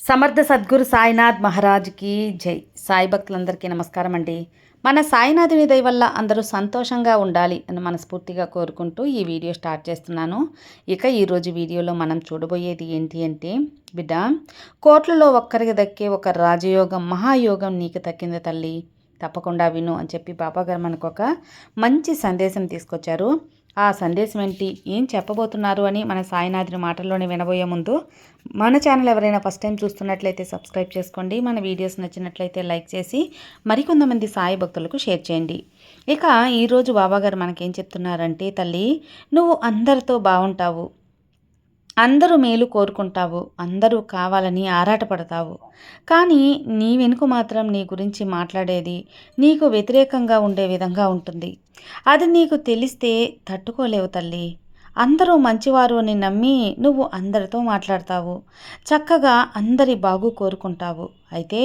సమర్థ సద్గురు సాయినాథ్ మహారాజ్కి జై. సాయి భక్తులందరికీ నమస్కారం అండి. మన సాయినాథుని దయ వల్ల అందరూ సంతోషంగా ఉండాలి అని మనస్ఫూర్తిగా కోరుకుంటూ ఈ వీడియో స్టార్ట్ చేస్తున్నాను. ఇక ఈరోజు వీడియోలో మనం చూడబోయేది ఏంటి అంటే బిడ్డ కోట్లలో ఒక్కరికి దక్కే ఒక రాజయోగం మహాయోగం నీకు తక్కింది తల్లి. తప్పకుండా విను అని చెప్పి బాబాగారు మనకు ఒక మంచి సందేశం తీసుకొచ్చారు. ఆ సందేశం ఏంటి ఏం చెప్పబోతున్నారు అని మన సాయినాథుని మాటల్లోనే వినబోయే ముందు మన ఛానల్ ఎవరైనా ఫస్ట్ టైం చూస్తున్నట్లయితే సబ్స్క్రైబ్ చేసుకోండి. మన వీడియోస్ నచ్చినట్లయితే లైక్ చేసి మరికొంతమంది సాయి భక్తులకు షేర్ చేయండి. ఇక ఈరోజు బాబాగారు మనకేం చెప్తున్నారంటే తల్లి నువ్వు అందరితో బాగుంటావు అందరూ మేలు కోరుకుంటావు అందరూ కావాలని ఆరాటపడతావు. కానీ నీ వెనుక మాత్రం నీ గురించి మాట్లాడేది నీకు వ్యతిరేకంగా ఉండే విధంగా ఉంటుంది. అది నీకు తెలిస్తే తట్టుకోలేవు తల్లి. అందరూ మంచివారు అని నమ్మి నువ్వు అందరితో మాట్లాడతావు. చక్కగా అందరి బాగు కోరుకుంటావు. అయితే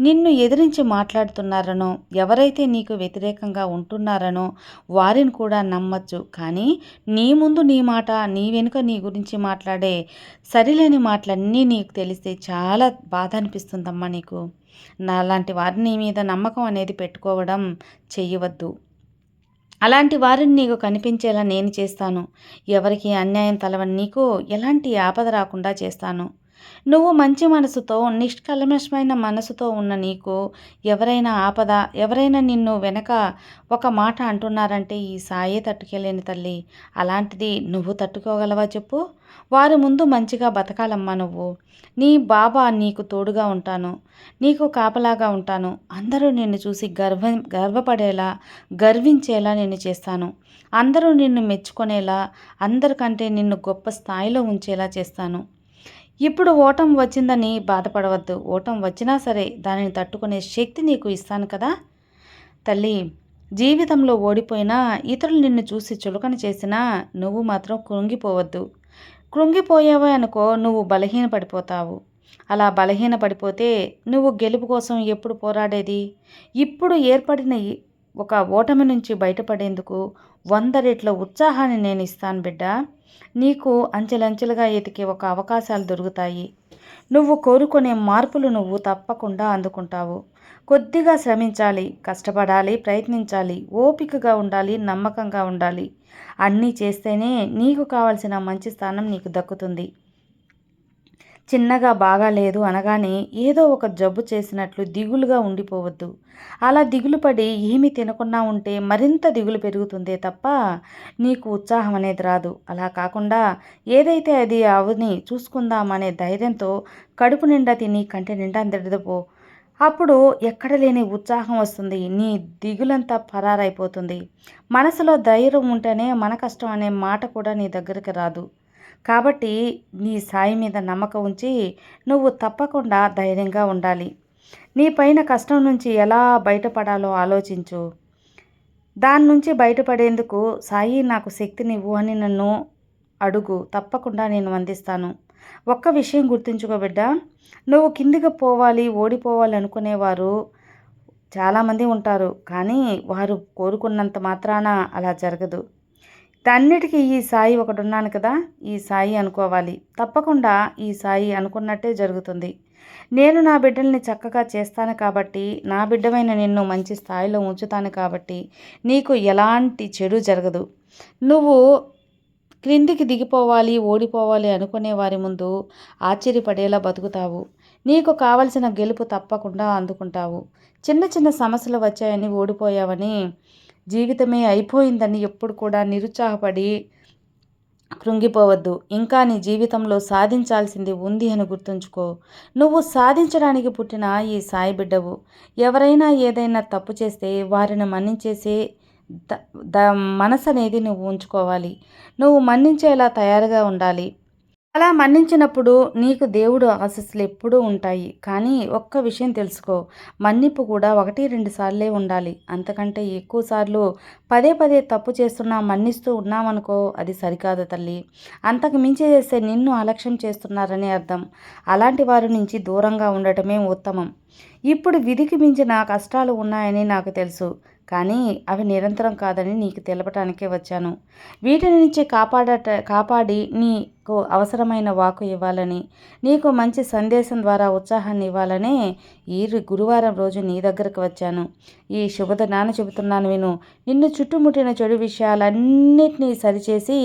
నిన్ను ఎదిరించి మాట్లాడుతున్నారనో ఎవరైతే నీకు వ్యతిరేకంగా ఉంటున్నారనో వారిని కూడా నమ్మచ్చు. కానీ నీ ముందు నీ మాట నీ వెనుక నీ గురించి మాట్లాడే సరిలేని మాటలన్నీ నీకు తెలిస్తే చాలా బాధ అనిపిస్తుందమ్మా నీకు. నాలాంటి వారిని మీద నమ్మకం అనేది పెట్టుకోవడం చెయ్యవద్దు. అలాంటి వారిని నీకు కనిపించేలా నేను చేస్తాను. ఎవరికి అన్యాయం తలవని నీకు ఎలాంటి ఆపద రాకుండా చేస్తాను. నువ్వు మంచి మనసుతో నిష్కల్మషమైన మనసుతో ఉన్న నీకు ఎవరైనా ఆపద? ఎవరైనా నిన్ను వెనక ఒక మాట అంటున్నారంటే ఈ సాయే తట్టుకోలేని తల్లి. అలాంటిది నువ్వు తట్టుకోగలవా చెప్పు? వారి ముందు మంచిగా బతకాలమ్మా నువ్వు. నీ బాబా నీకు తోడుగా ఉంటాను. నీకు కాపలాగా ఉంటాను. అందరూ నిన్ను చూసి గర్వ గర్వపడేలా గర్వించేలా నేను చేస్తాను. అందరూ నిన్ను మెచ్చుకునేలా అందరికంటే నిన్ను గొప్ప స్థాయిలో ఉంచేలా చేస్తాను. ఇప్పుడు ఓటం వచ్చిందని బాధపడవద్దు. ఓటం వచ్చినా సరే దానిని తట్టుకునే శక్తి నీకు ఇస్తాను కదా. తల్లి జీవితంలో ఓడిపోయినా ఇతరులు నిన్ను చూసి చులకన చేసినా నువ్వు మాత్రం కృంగిపోవద్దు. కృంగిపోయావే అనుకో నువ్వు బలహీన పడిపోతావు అలా బలహీన పడిపోతే నువ్వు గెలుపు కోసం ఎప్పుడు పోరాడేది? ఇప్పుడు ఏర్పడిన ఒక ఓటమి నుంచి బయటపడేందుకు వంద రెట్ల ఉత్సాహాన్ని నేను ఇస్తాను బిడ్డ. నీకు అంచెలంచెలుగా ఎతికే ఒక అవకాశాలు దొరుకుతాయి. నువ్వు కోరుకునే మార్పులు నువ్వు తప్పకుండా అందుకుంటావు. కొద్దిగా శ్రమించాలి కష్టపడాలి ప్రయత్నించాలి ఓపికగా ఉండాలి నమ్మకంగా ఉండాలి. అన్నీ చేస్తేనే నీకు కావాల్సిన మంచి స్థానం నీకు దక్కుతుంది. చిన్నగా బాగాలేదు అనగానే ఏదో ఒక జబ్బు చేసినట్లు దిగులుగా ఉండిపోవద్దు. అలా దిగులు పడి ఏమి తినకుండా ఉంటే మరింత దిగులు పెరుగుతుందే తప్ప నీకు ఉత్సాహం అనేది రాదు. అలా కాకుండా ఏదైతే అది అవని చూసుకుందామనే ధైర్యంతో కడుపు నిండా తిని కంటి నిండా తిడదపో అప్పుడు ఎక్కడ లేని ఉత్సాహం వస్తుంది. నీ దిగులంతా పరారైపోతుంది. మనసులో ధైర్యం ఉంటేనే మన కష్టం అనే మాట కూడా నీ దగ్గరికి రాదు. కాబట్టి నీ సాయి మీద నమ్మకం ఉంచి నువ్వు తప్పకుండా ధైర్యంగా ఉండాలి. నీ పైన కష్టం నుంచి ఎలా బయటపడాలో ఆలోచించు. దాని నుంచి బయటపడేందుకు సాయి నాకు శక్తినివ్వు అని నన్ను అడుగు. తప్పకుండా నేను అందిస్తాను ఒక్క విషయం గుర్తుంచుకో బిడ్డ. నువ్వు కిందికి పోవాలి ఓడిపోవాలి అనుకునేవారు చాలామంది ఉంటారు. కానీ వారు కోరుకున్నంత మాత్రాన అలా జరగదు. అన్నిటికీ ఈ సాయి ఒకటి ఉన్నాను కదా ఈ సాయి అనుకోవాలి. తప్పకుండా ఈ సాయి అనుకున్నట్టే జరుగుతుంది. నేను నా బిడ్డల్ని చక్కగా చేస్తాను కాబట్టి నా బిడ్డమైన నిన్ను మంచి స్థాయిలో ఉంచుతాను కాబట్టి నీకు ఎలాంటి చెడు జరగదు. నువ్వు క్రిందికి దిగిపోవాలి ఓడిపోవాలి అనుకునే వారి ముందు ఆశ్చర్యపడేలా బతుకుతావు. నీకు కావలసిన గెలుపు తప్పకుండా అందుకుంటావు. చిన్న చిన్న సమస్యలు వచ్చాయని ఓడిపోయావని జీవితమే అయిపోయిందని ఎప్పుడు కూడా నిరుత్సాహపడి కృంగిపోవద్దు. ఇంకా నీ జీవితంలో సాధించాల్సింది ఉంది అని గుర్తుంచుకో. నువ్వు సాధించడానికి పుట్టిన ఈ సాయి బిడ్డవు. ఎవరైనా ఏదైనా తప్పు చేస్తే వారిని మన్నించేసే ద ద మనసు అనేది నువ్వు ఉంచుకోవాలి. నువ్వు మన్నించేలా తయారుగా ఉండాలి. అలా మన్నించినప్పుడు నీకు దేవుడు ఆశస్సులు ఎప్పుడూ ఉంటాయి. కానీ ఒక్క విషయం తెలుసుకో. మన్నిపు కూడా ఒకటి రెండు సార్లే ఉండాలి. అంతకంటే ఎక్కువ సార్లు పదే పదే తప్పు చేస్తున్నా మన్నిస్తూ ఉన్నామనుకో అది సరికాదు తల్లి. అంతకు మించి చేస్తే నిన్ను అలక్ష్యం చేస్తున్నారని అర్థం. అలాంటి వారి నుంచి దూరంగా ఉండటమే ఉత్తమం. ఇప్పుడు విధికి మించిన కష్టాలు ఉన్నాయని నాకు తెలుసు. కానీ అవి నిరంతరం కాదని నీకు తెలపటానికే వచ్చాను. వీటి నుంచి కాపాడట కాపాడి నీ నాకు అవసరమైన వాకు ఇవ్వాలని నీకు మంచి సందేశం ద్వారా ఉత్సాహాన్ని ఇవ్వాలనే ఈ గురువారం రోజు నీ దగ్గరకు వచ్చాను. ఈ శుభదినాన్ని చెబుతున్నాను విను. నిన్ను చుట్టుముట్టిన చెడు విషయాలన్నిటినీ సరిచేసి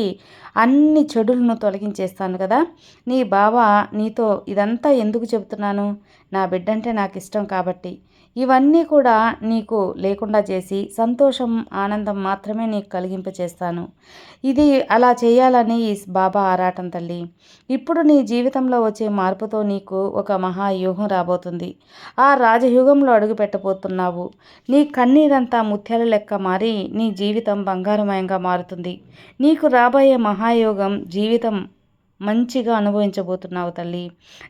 అన్ని చెడులను తొలగించేస్తాను కదా. నీ బావ నీతో ఇదంతా ఎందుకు చెబుతున్నాను? నా బిడ్డంటే నాకు ఇష్టం కాబట్టి. ఇవన్నీ కూడా నీకు లేకుండా చేసి సంతోషం ఆనందం మాత్రమే నీకు కలిగింపచేస్తాను. ఇది అలా చేయాలని ఈ బాబా ఆరాటం తల్లి. ఇప్పుడు నీ జీవితంలో వచ్చే మార్పుతో నీకు ఒక మహాయూహం రాబోతుంది. ఆ రాజయుగంలో అడుగుపెట్టబోతున్నావు. నీ కన్నీరంతా ముత్యాల లెక్క మారి నీ జీవితం బంగారమయంగా మారుతుంది. నీకు రాబోయే మహాయోగం జీవితం మంచిగా అనుభవించబోతున్నావు తల్లి.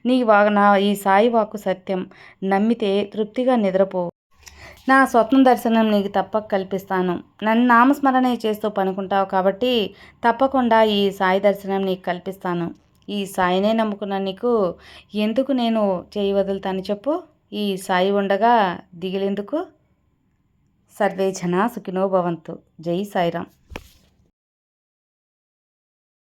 నీ వా నా ఈ సాయి వాక్కు సత్యం. నమ్మితే తృప్తిగా నిద్రపో. నా స్వప్న దర్శనం నీకు తప్పక కల్పిస్తాను. నన్ను నామస్మరణే చేస్తూ పనుకుంటావు కాబట్టి తప్పకుండా ఈ సాయి దర్శనం నీకు కల్పిస్తాను. ఈ సాయినే నమ్ముకున్న నీకు ఎందుకు నేను చేయి వదులుతాను చెప్పు. ఈ సాయి ఉండగా దిగిలేందుకు? సర్వే జనా సుఖినో భవంతు. జై సాయిరామ్.